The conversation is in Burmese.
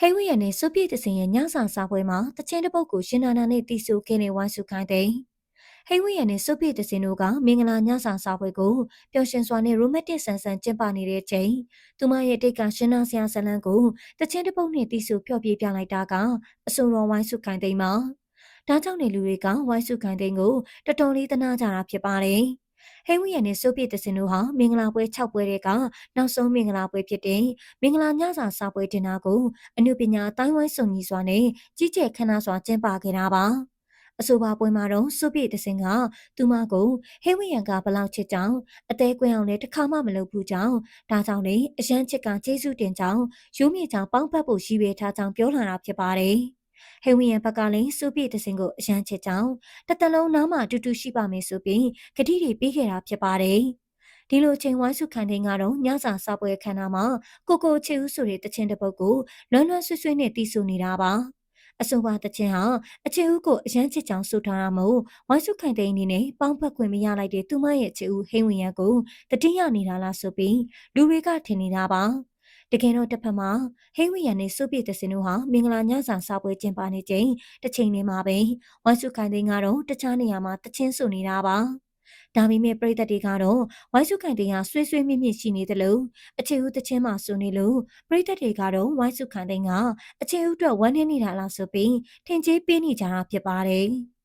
ဟိဝိယနဲ့စုပြည့်တစင်ရဲ့ညစာစားပွဲမှာတချင်းတစ်ပုတ်ကိုရှင်နာနာနဲ့တီဆူခင်းနေဝိုင်းစုခိုင်းတဲ့ဟိဝိယနဲ့စုပြည့်တစင်တို့ကမင်္ဂလာညစာစားပွဲကိုပျော်ရွှင်စွာနဲ့ရိုမက်တစ်ဆန်ဆန်ကျင်းပနေတဲ့ချိန်သူမရဲ့တိတ်ကရှင်နာဆရာဇလန်းကိုတချင်းတစ်ပုတ်နဲ့တီဆူဖျော်ပြပြလိုက်တာကအဆိုတော်ဝိုင်းစုခိုင်းတဲ့မှာဒါကြောင့်နေလူတွေကဝိုင်းစုခိုင်းတဲ့ကိုတော်တော်လေးသနာကြတာဖြစ်ပါတယ် ဟိဝိယနဲ့စိုးပြည့်တစင်တို့ဟာမင်္ဂလာပွဲ6ပွဲတွေကနောက်ဆုံးမင်္ဂလာပွဲဖြစ်တဲ့မင်္ဂလာညစာစားပွဲတင်တာကိုအနုပညာအတိုင်းဝိုင်းစုံကြီးစွာနဲ့ကြီးကျယ်ခမ်းနားစွာကျင်းပခဲ့တာပါအဆိုပါပွဲမှာတော့စုပြည့်တစင်ကသူမကိုဟိဝိယံကဘလောက်ချစ်ကြောင်းအသေးကွင်းအောင်လည်းတစ်ခါမှမလုပ်ဘူးကြောင်းဒါကြောင့်လေအရန်ချစ်ကကျေးဇူးတင်ကြောင်းရိုးမြေကြောင့်ပေါင်းဖက်ဖို့ရည်ရွယ်ထားကြောင်းပြောလာတာဖြစ်ပါတယ် ဟေဝီယံဘက်ကလည်းစူပြည့်တစင်ကိုအရန်ချစ်ကြောင်းတစ်တလုံးနားမှာအတူတူရှိပါမယ်ဆိုပြီးဂတိတွေပေးခဲ့တာဖြစ်ပါတယ်။ဒီလိုချိန်ဝိုင်းစုခံတဲ့ကတော့ညစာစားပွဲခန်းနာမှာကိုကိုချေဦးဆိုတဲ့တခြင်းတစ်ပုတ်ကိုလွန်းလွန်းဆွဆွနဲ့တီးဆူနေတာပါ။အဆိုပါတခြင်းဟာအချေဦးကိုအရန်ချစ်ကြောင်ဆိုထားတာမို့ဝိုင်းစုခိုင်တဲ့အနေနဲ့ပေါင်းဖက်ခွင့်မရလိုက်တဲ့သူမရဲ့ချေဦးဟိန်းဝင်ရကိုတတိယနေတာလားဆိုပြီးလူတွေကထင်နေတာပါ။ တကယ်တော့တစ်ဖက်မှာဟိဝိယန်နဲ့စုပြည့်တစင်တို့ဟာမင်္ဂလာညစာစားပွဲကျင်းပနေချိန်တစ်ချိန်တည်းမှာပဲဝိုင်းစုခိုင်သိန်းကတော့တခြားနေရာမှာတချင်းဆူနေတာပါဒါပေမဲ့ပြည်သက်တွေကတော့ဝိုင်းစုခိုင်တင်ဟာဆွေးဆွေးမြင့်မြင့်ရှိနေတယ်လို့အခြေဦးတချင်းမှဆိုနေလို့ပြည်သက်တွေကတော့ဝိုင်းစုခိုင်တင်ကအခြေဦးအတွက်ဝမ်းနည်းနေတာလားဆိုပြီးထင်ကြီးပေးနေကြတာဖြစ်ပါတယ်။